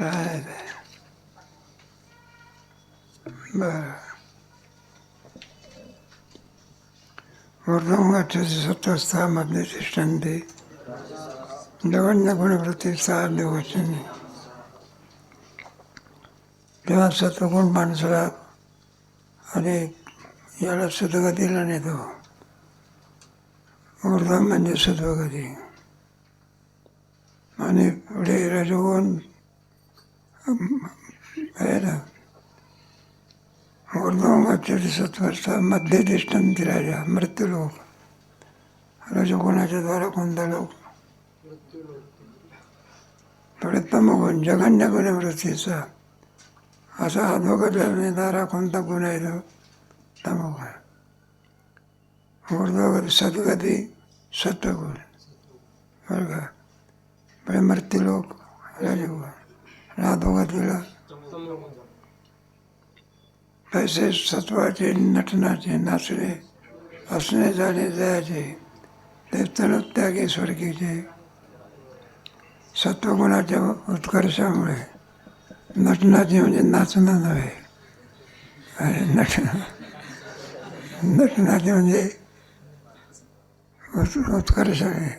काय ते. बरं ऊर्ध्वमुखाचे सत्वस्था मधले तिष्ठन्ति जगन्यगुणवृत्ती साध्य वचने तेव्हा सत्वगुण माणसाला आणि याला सद्गतीला नेतो ऊर्ध्व म्हणजे सत्वगती आणि पुढे रजोगुण आहे ना ऊर्ध्वमुखाचे सत्वस्था मध्य तिष्ठन्ति राजा मृत्यूलोक रजोगुणाच्या द्वारा कोणता लोक पुढे तमगुण जघन्य गुणवृत्तीचा असा अधोगत नेणारा कोणता गुण आहे तो तमगुण ऊर्ध्वगती सद्गती सत्वगुण बरं का पुढे मृत्यूलोक रजोगुण आणि अधोगतीला तसे सत्वाचे नटनाचे नाचणे असणे जाणे जायचे ते तनुत्यागी स्वर्गीचे सत्वगुणाच्या उत्कर्षामुळे नटनाचे म्हणजे नाचणं नव्हे। आणि नटणं नटनाचे म्हणजे उत्- उत्कर्ष आहे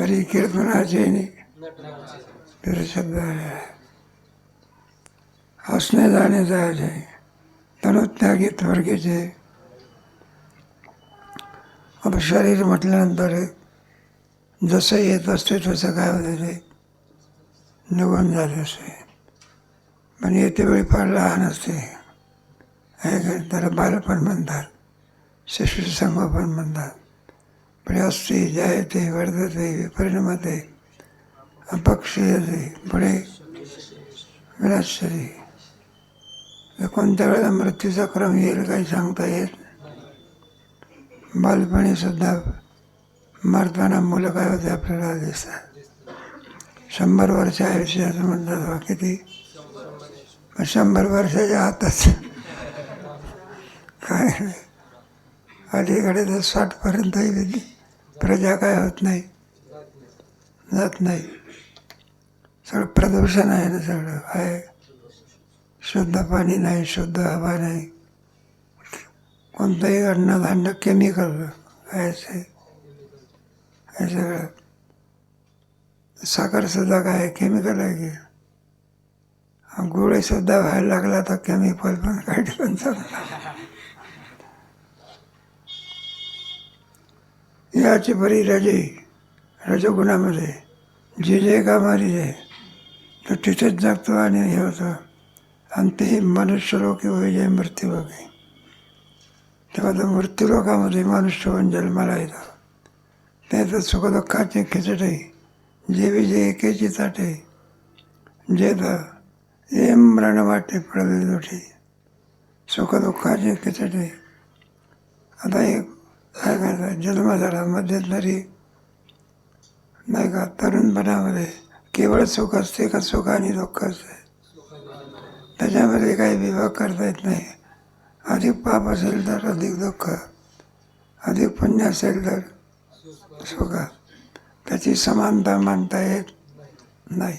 तरी कीर्तनाचे निरशब्द आहे हसणे जाणे जायचे तनुत्यागी थोडकेचे अब शरीर म्हटल्यानंतर जसं येत असते तसं काय होते ते निघून जात असते पण येते वेळी फार लहान असते हे काय त्याला बालपण म्हणतात शिशु संगोपन म्हणतात पण असते जयते वर्धते विपरिणमते अपक्षीयते पुढे विनाशरी कोणत्या वेळेला मृत्यूचा क्रम येईल काही सांगता येत? नाही. बालपणी सुद्धा मरताना मुलं काय होते आपल्याला दिसतात? शंभर वर्ष आयुष्याचं म्हणतात बा, किती? शंभर वर्षाच्या आतच. काय? अलीकडे तर साठपर्यंतही प्रजा काय होत नाही, जात नाही. सगळं प्रदूषण आहे ना सगळं आहे. शुद्ध पाणी नाही शुद्ध हवा नाही. कोणतंही अन्नधान्य केमिकल आहे असे हे सगळं. साखरसुद्धा काय केमिकल आहे की? गोळीसुद्धा व्हायला लागला तर केमिकल पण काही ठिकाण चांगला याची बरी रजे रजगुणामध्ये. जे जे का मारी जे. तो तिथेच जगतो आणि हे होतं. आणि ते मनुष्यलोकी होई मृत्यूलोक आहे. तेव्हा तर मृत्यूलोकामध्ये मनुष्य होऊन जन्माला येतो. ते तर सुखदुःखाचे खिचटे जे विजय जे एकेची ताटे जे तर हे मरण वाटे पडले दोठी सुखदुःखाचे खिचटे आता एक काय करायचं जन्म झाला मध्यंतरी नाही का तरुणपणामध्ये केवळ सुख असते का सुख आणि दुःख असते त्याच्यामध्ये काही विभाग करता येत नाही। अधिक पाप असेल तर अधिक दुःख। अधिक पुण्य असेल तर सुख। त्याची समानता मानता येत नाही।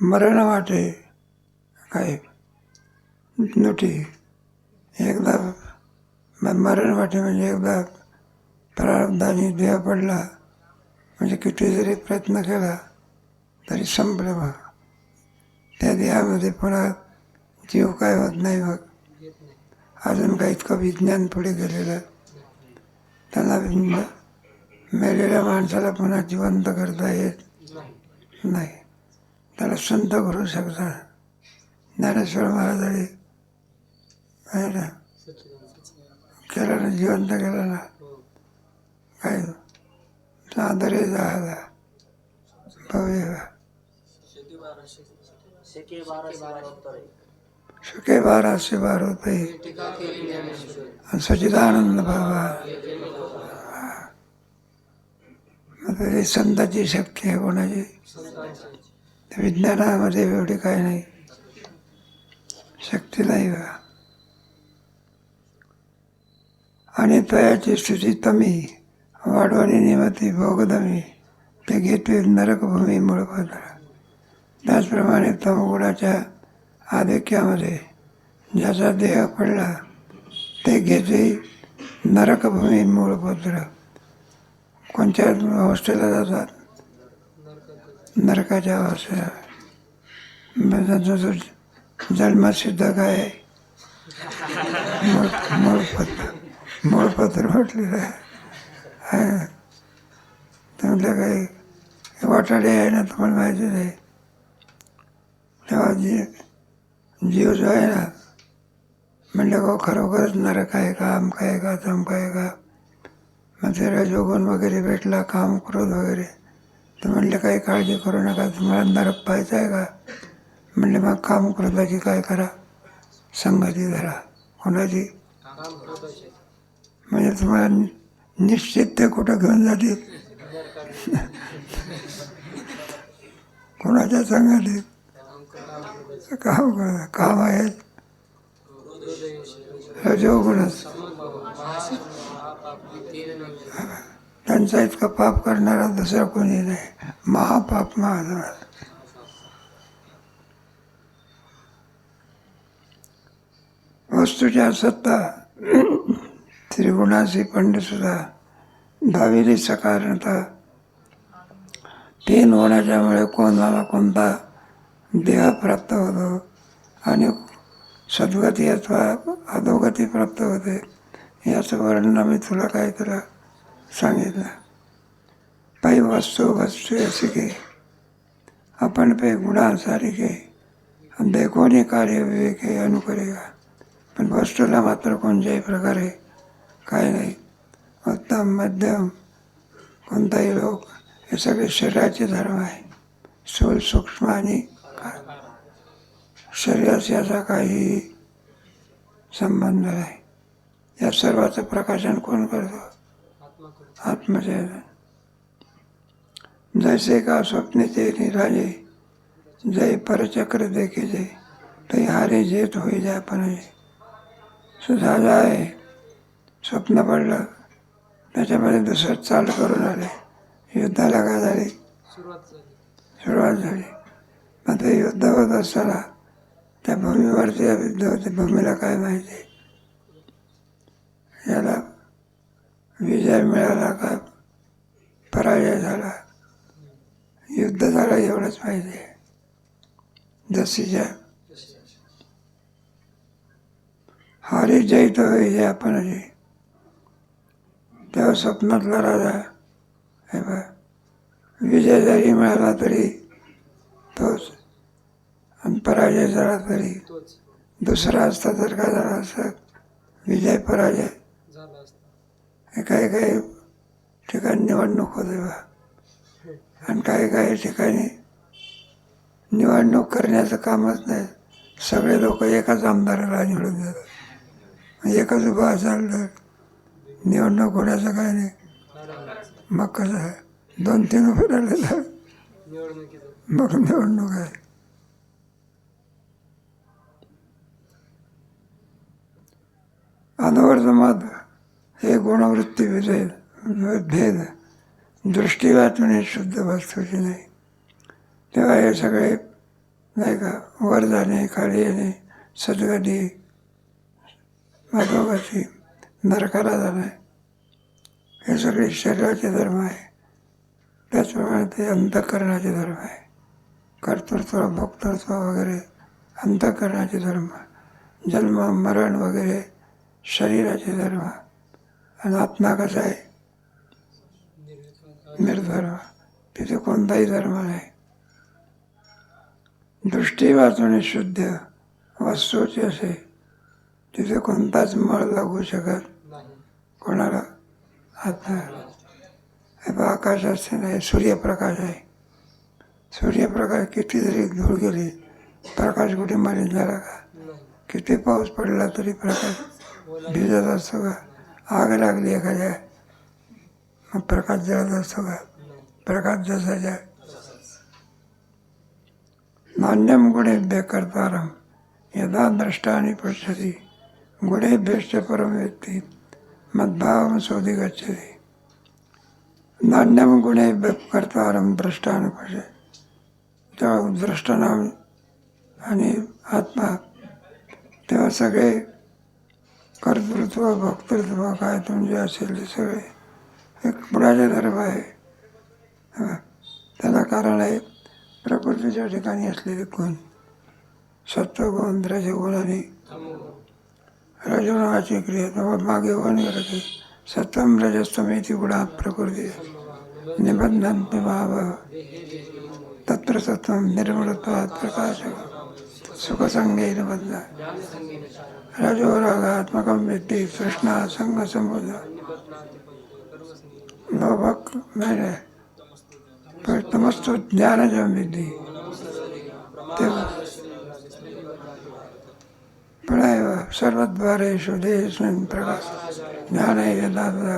मरण वाटे काय नोटी। एकदा मरण वाटे म्हणजे एकदा प्रारब्धाने देह पडला। म्हणजे किती जरी प्रयत्न केला तरी संपलं त्या देहामध्ये पुन्हा जीव काय होत नाही मग अजून काही इतकं विज्ञान पुढे गेलेलं. त्यांना मेलेल्या माणसाला पुन्हा जिवंत करता येत नाही. त्याला संत करू शकतात ज्ञानेश्वर महाराजांनी केलं ना जिवंत केलं ना? काय? चादरे झाला. भव्य सुखे बाराशे बार होते आणि सच्चिदानंद बाबा. तरी संताची शक्ती आहे कोणाची? विज्ञानामध्ये एवढी काय नाही. शक्ती नाही बा. आणि तयाची स्थिती तमी वाढवणी निमती भोगदमी ते घेते नरकभूमी मूळपत्र त्याचप्रमाणे तमगुणाच्या आधिक्यामध्ये ज्याचा देह पडला ते घेते नरकभूमी मूळपत्र कोणत्या अवस्थेला जातात? नरकाच्या अवस्थेला मग जो जन्मसिद्ध काय आहे? मूळ मूळपत्र मूळपत्र म्हटलेलं आहे. हा. तर काही वाटाडे आहे ना तुम्हाला माहिती नाही. तेव्हा जी जीव जो आहे ना म्हणलं का खरोखरच नरक आहे का आमका आहे का तमका आहे का? मग ते रजोगुण वगैरे भेटला काम क्रोध वगैरे. तर म्हणलं काही काळजी करू नका तुम्हाला नरक पाहायचं आहे का? म्हणले मग काम क्रोधाची काय करा. संगती धरा. कोणाची? म्हणजे तुम्हाला निश्चित ते कुठं घेऊन जातील? कोणाच्या संगतीत काम करा काम आहेत. रजोगुणच त्यांचा इतकं पाप करणारा दुसरा कोणी नाही. महापाप महाधवा वस्तूच्या सत्ता त्रिगुणाची पंडसुद्धा दहावीली सकारणता तीन होण्याच्यामुळे कोणाला कोणता देह प्राप्त होतो आणि सद्गती अथवा अधोगती प्राप्त होते याचं वर्णन मी तुला काय तुला सांगितलं. पायी वस्तू वस्तू असे की आपण पे गुणा सारिके देखोनी कार्य विवेके अनुकरेगा पण वस्तूला मात्र कोणत्याही प्रकारे काय नाही. उत्तम मध्यम कोणताही लोक हे सगळे शरीराचे धर्म आहे. स्थूल सूक्ष्म आणि शरीराशी याचा काही संबंध नाही. या सर्वाचं प्रकाशन कोण करतो? आत्मचैतन्य जैसे का स्वप्ने ते निराजे जय परचक्र देखे जे तै हारे जेत होई जाय पण सुधा जाय स्वप्न पडलं. त्याच्यामध्ये दुसरं चाल करून आले. युद्धाला काय झाली? सुरुवात झाली. मग ते युद्ध होत असताना त्या भूमीवरती युद्ध होते भूमीला काय माहिती? याला विजय मिळाला का? पराजय झाला. युद्ध झालं एवढंच माहिती आहे. जशीच्या हारी जय तो विजय आपण जे तेव्हा स्वप्नातला राजा हे बघ. विजय जरी मिळाला तरी तोच. आणि पराजय झाला तरी दुसरा असता तर काय झाला असतं? विजय पराजय. हे काही काही ठिकाणी निवडणूक होते बा आणि काही काही ठिकाणी निवडणूक करण्याचं कामच नाही. सगळे लोक एकाच आमदाराला निवडून देतात. एकच उभा असाल तर निवडणूक होण्याचं काय नाही. मग कसं आहे. दोन तीन उभे राहिले मग निवडणूक आहे. अनवर्त मत हे गुणवृत्ती विजय भेद दृष्टी वाचून शुद्ध वस्तूची नाही. तेव्हा हे सगळे नाही का वर जाणे खाली येणे सदगती माधोगती नरकाला जाणं हे सगळे शरीराचे धर्म आहे. त्याचप्रमाणे ते अंतःकरणाचे धर्म आहे. कर्तृत्व भोक्तृत्व वगैरे अंतःकरणाचे धर्म जन्म मरण वगैरे शरीराचे धर्म. आणि आत्मा कसा आहे? निर्धर्म. तिथे कोणताही धर्म नाही. दृष्टी वाचून शुद्ध वस्तूची असे तिथे कोणताच मळ लागू शकत कोणाला आत्मा हे बघ आकाश असते नाही सूर्यप्रकाश आहे. सूर्यप्रकाश किती जरी धूळ गेली प्रकाश कुठे मारीत झाला का? किती पाऊस पडला तरी प्रकाश भिजत असतो का? आग लागली एखाद्या मग प्रकाश जळत असतो का? प्रकाश जसाच्या नान्यम गुणेभ्य कर्तारम यदा द्रष्टानी पश्यती गुणेभ्यश्च परम व्यक्ती मद्भावम शोधी गच्छती। नान्यम गुणे कर्तारम द्रष्टानुपशे तेव्हा द्रष्टनाम आणि आत्मा तेव्हा सगळे कर्तृत्व भक्तृत्व काय तुमचे असेल ते सगळे एक पुढाचे धर्म आहे. त्याला कारण आहे प्रकृतीच्या ठिकाणी असलेले गुण सत्वगुण रजगुण आणि रजोनाची क्रिया तेव्हा मागे वन सतम रजस्तमेती गुणा प्रकृती। निबंधन भाव तत्र सतम निर्मलत्वात प्रकाश। सुखसंगे निबंध रजो रागात्मकम व्यक्ती तृष्णा संग संबोध लोभक मेरे। तमस्तु ज्ञानजम विद्धी। तेव्हा પડાય એવા સર્વદ્વારેશુ દેશને પ્રકાશ જ્ઞાન યદાવે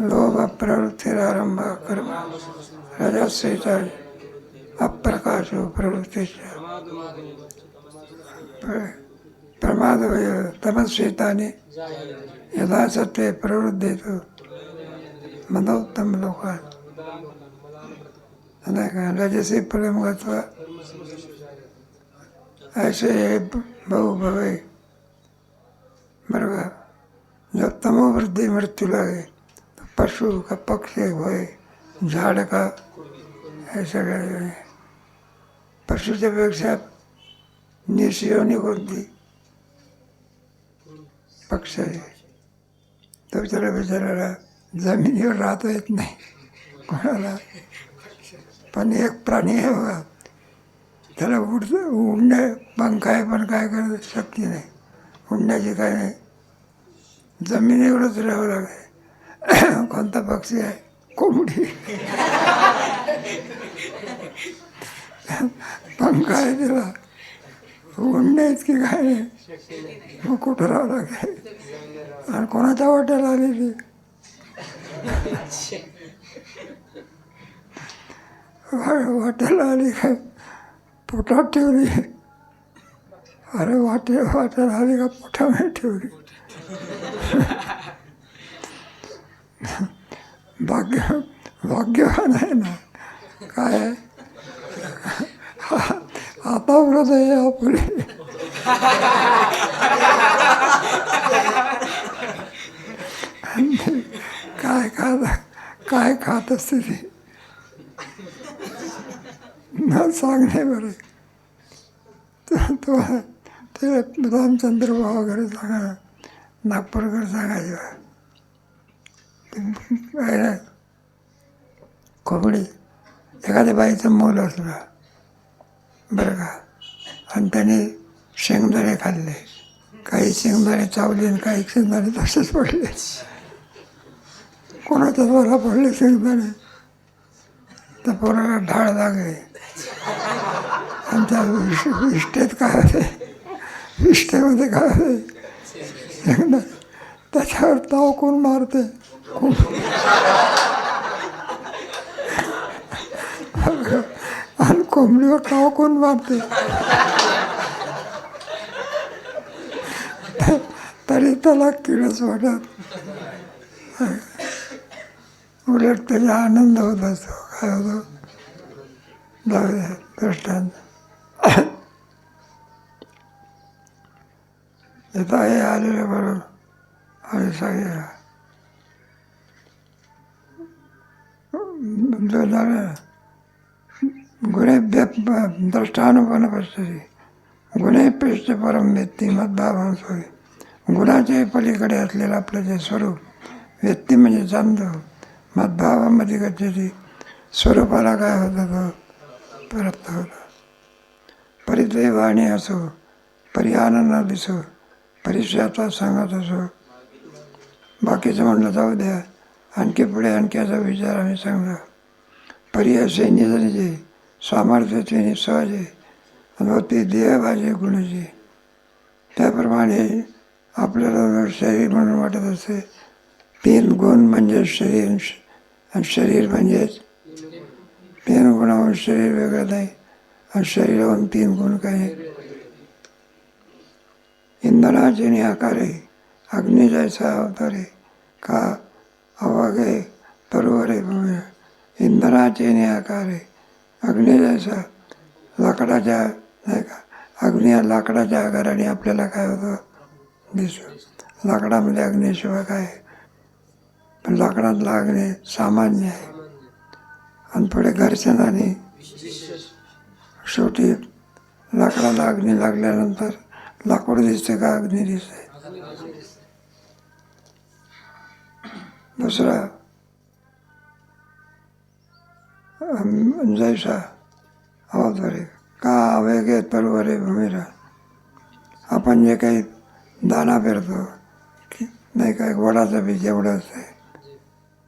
લોભ પ્રવૃત્તિરારંભ કર્મ રજસ્વીતા અપ્રકાશો પ્રવૃત્તિ પ્રમાદ તમસ્વીતાની યથાસત્વે પ્રવૃત્તિ તો મનોત્તમ લોકો અને રજસી પ્રમ ગત્વા ऐसे ऐसे बहु भवे बरगा जब तमोवृद्धि मृत्यु लगे तो पशु का पक्षी भय झाड़ का ऐसा करे पशुच्या पेक्षा निशियोनी कोणती पक्ष तो त्याला बिचाराला जमिनीवर राहता येत नाही कोणाला पण एक प्राणी आहे बघा त्याला उड उडणं पण आहे पण काय करत शक्ती नाही. उडण्याची काय नाही. जमिनीवरच राहावं लागेल. कोणता पक्षी आहे? कोंबडी. पंख आहे त्याला. उडणे इतकी काय नाही? मग कुठं राहावं लागेल? आणि कोणाच्या वाट्याला आलेली? वाट्याला आली काय पोटात ठेवली. अरे वाटे वाटे आली का पोटामध्ये ठेवली. भाग्य भाग्यवान आहे ना. काय? आता व्रत आहे आपले. काय खात काय खात असते ती? न सांगणे बरं तर तो ते रामचंद्र भाऊ वगैरे सांगा नागपूरकर सांगायचे काय नाही. खोबडी एखाद्या बाईचं मूल असलं. बरं का. आणि त्याने शेंगदाणे खाल्ले. काही शेंगदाणे चावले आणि काही शेंगदाणे तसेच पडले. कोणाच्या द्वारा पडले शेंगदाणे? तर पोराला ढाळ लागले. आमच्या इष्टेत काय होते? विष्टेमध्ये काय त्याच्यावर ताव कोण मारते खूप आणि कोंबडीवर ताव कोण मारते तरी त्याला किडच वाटत. उलट त्याचा आनंद होत असतो. काय होतो? दृष्टांत. येता हे आलेले बरोबर आणि सांगितलं. जो झालं. पसते गुणे पेष्ट परम व्यक्ती मतभाव होय. गुणाच्या पलीकडे असलेलं आपलं जे स्वरूप व्यक्ती म्हणजे चांद मद्भावामध्ये गच्छती स्वरूपाला काय होतं तो? प्राप्त होतं. परिदैवाणी वाणी असो परी आनंद दिसो. परिचयाचा सांगत असो. बाकीचं म्हणलं जाऊ द्या. आणखी पुढे आणखी असा विचार आम्ही सांगला परी असे निजनिजे सामर्थ्याचे सहजे आणि हो, ते देहभाजे गुणाचे त्याप्रमाणे आपल्याला शरीर म्हणून वाटत असते तीन गुण म्हणजे शरीर आणि शरीर म्हणजेच तीन गुणाहून शरीर वेगळं नाही. आणि शरीराहून तीन गुण काही इंधनाचे आकारे अग्नी जैसा अवतारे का अवागे बरोबर भूमी इंधनाचे ने आकारे अग्नी जैसा लाकडाच्या नाही का अग्नी या लाकडाच्या आकाराने आपल्याला काय होतं? दिसू लाकडामध्ये अग्नीशिवाय काय? आहे? पण लाकडातला अग्नी सामान्य आहे. आणि पुढे घर्षणाने शेवटी लाकडाला अग्नी लागल्यानंतर लाकूड दिसते का अग्नी दिसते दुसरा जैसा अवतरे का वेगेत परवरे भूमीरा आपण जे काही दाना पेरतो नाही काय वडाचं बीज एवढं असते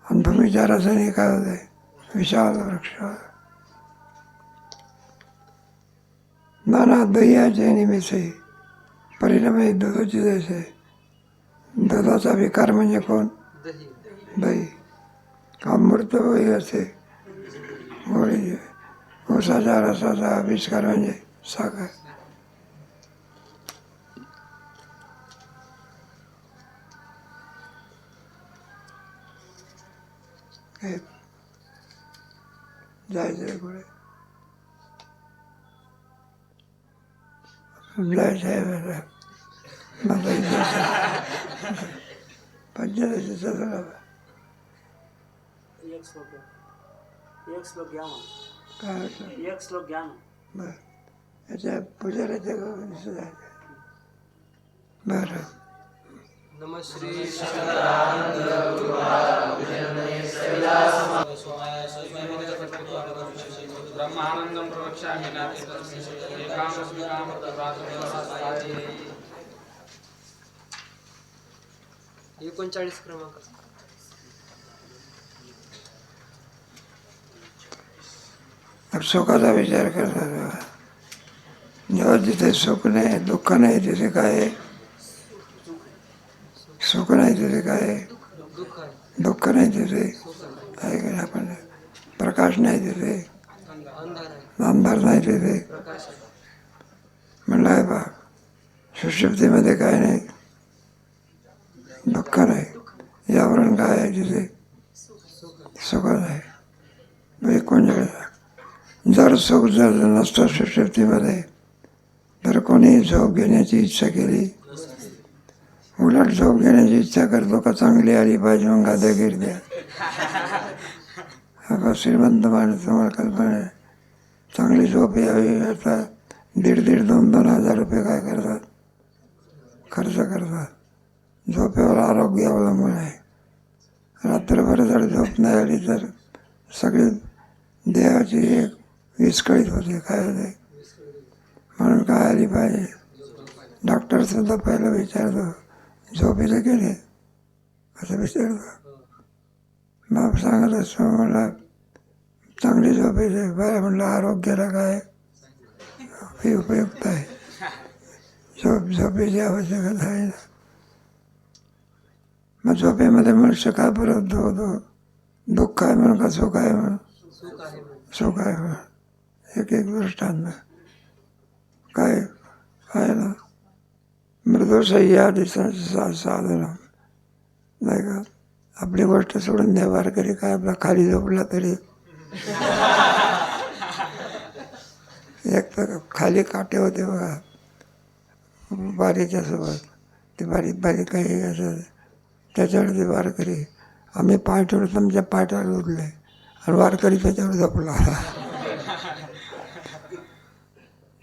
आणि भूमीच्या रसाने काय होते विशाल वृक्ष नाना दह्याचे निमित्ते परिणामी दुधाची आहे. दुधाचा विकार म्हणजे कोण? दही. अमृत वही असे. गोळी. रसाचा आविष्कार म्हणजे साखर. हे. जायचं पुढे. जायचं आहे बरं. माझा इतिहास पंचदशी सतरा एक श्लोक आहे. एक श्लोक घ्या मग काय होतं एक श्लोक घ्या ना बरं याच्या पुजाऱ्याच्या गावाने सुद्धा बरं नम श्री ब्रह्मानंदं प्रवक्ष्यामि तस्मिन् एकामस्मि कामप्रदातुमेव एकोणचाळीस क्रमांक सुखाचा विचार करतात. जेव्हा जिथे सुख नाही दुःख नाही तिथे काय? सुख नाही तिथे काय? दुःख नाही तिथे आहे आपण प्रकाश नाही तिथे म्हणलं आहे बा सुशुप्तीमध्ये काय नाही. दुःख नाही. यावरून काय आहे तिथे सुख आहे म्हणजे एकोणचाळीस जर सुख जर नसतं सुशुप्तीमध्ये तर कोणी झोप घेण्याची इच्छा केली? उलट झोप घेण्याची इच्छा करतो का चांगली आली पाहिजे मग गाद्या द्या हा श्रीमंत माणूस तुम्हाला कल्पना आहे. चांगली झोप यावी आता दीड दीड दोन दोन हजार रुपये काय करतात? खर्च करतात. झोपेवर आरोग्य अवलंबून आहे. रात्रभर जर झोप नाही आली तर सगळी देहाची एक विस्कळीत होते काय होते? म्हणून काय आली पाहिजे? डॉक्टरसुद्धा पहिलं विचारतो झोपेचं गेले असं विचारतो? बाप सांगत असतो मला चांगली झोपेचे बरं म्हणलं आरोग्याला काय उपयुक्त आहे झोप झोपेची आवश्यकता आहे ना मग झोपेमध्ये मनुष्य काय परत होतो दुःख आहे म्हणून का सुख आहे म्हणून सुख आहे म्हणून. एक एक दृष्टांत काय आहे ना मृदुसह्यादी साधन नाही का आपली गोष्ट सोडून द्या वारकरी काय आपला खाली झोपला तरी एक तर खाली काटे होते बघा. बारीकच्यासोबत ते बारीक बारीक काही असं. त्याच्यावरती वारकरी. आम्ही पाय ठेवलं तुमच्या पायटावर उठले आणि वारकरी त्याच्यावर झोपला.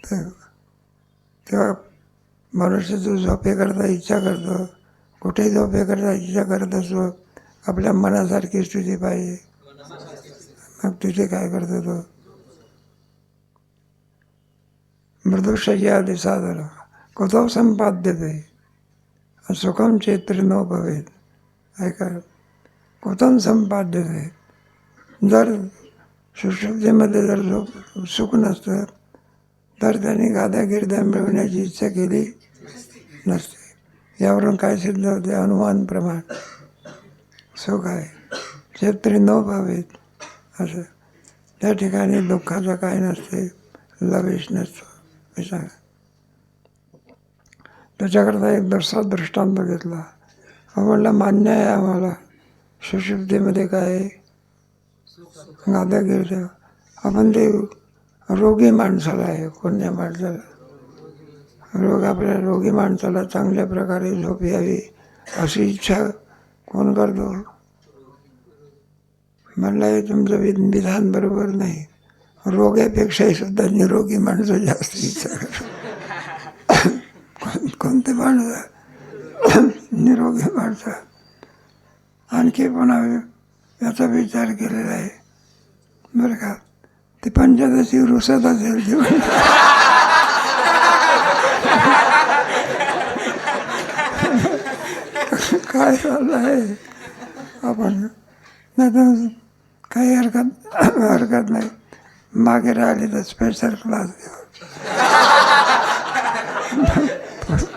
तर तेव्हा मनुष्य जो झोपे करता इच्छा करतो कुठेही झोपे करता इच्छा करत असतो आपल्या मनासारखी स्थिती पाहिजे. मग तिथे काय करतो तो? मृदुशय्यादी साधन कुतो संपाद्यते? सुखम चेत्र नो भवेत। ऐका कुतम संपाद्यते? जर सुशुद्धीमध्ये जर झोप सुख नसतं तर त्यांनी गाद्या गिरद्या मिळवण्याची इच्छा केली नसते. यावरून काय सिद्ध होते? अनुमान प्रमाण. सुख आहे. क्षेत्री न भावेत। असं. त्या ठिकाणी दुःखाचं काय नसते लवेश नसतो हे सांगा. त्याच्याकरता एक दुसरा दृष्टांत घेतला हा मान्य आहे आम्हाला. सुशुद्धीमध्ये काय? आहे गादा गिरते आपण ते रोगी माणसाला आहे कोणत्या माणसाला. रोग आपल्या रोगी माणसाला चांगल्या प्रकारे झोप यावी अशी इच्छा कोण करतो? म्हणलं हे तुमचं वि विधान बरोबर नाही. रोग्यापेक्षाही सुद्धा निरोगी माणसं जास्त विचार कोण- कोणते माणसं? निरोगी माणसं. आणखी पण याचा विचार केलेला आहे. बरं का? ते पंचदशी रुसत असेल जीवन काय झालं आहे आपण नाही तर काही हरकत हरकत नाही. मागे राहिले तर स्पेशल क्लास घेऊ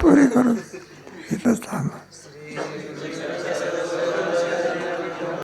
पुरी करून इथंच थांबा.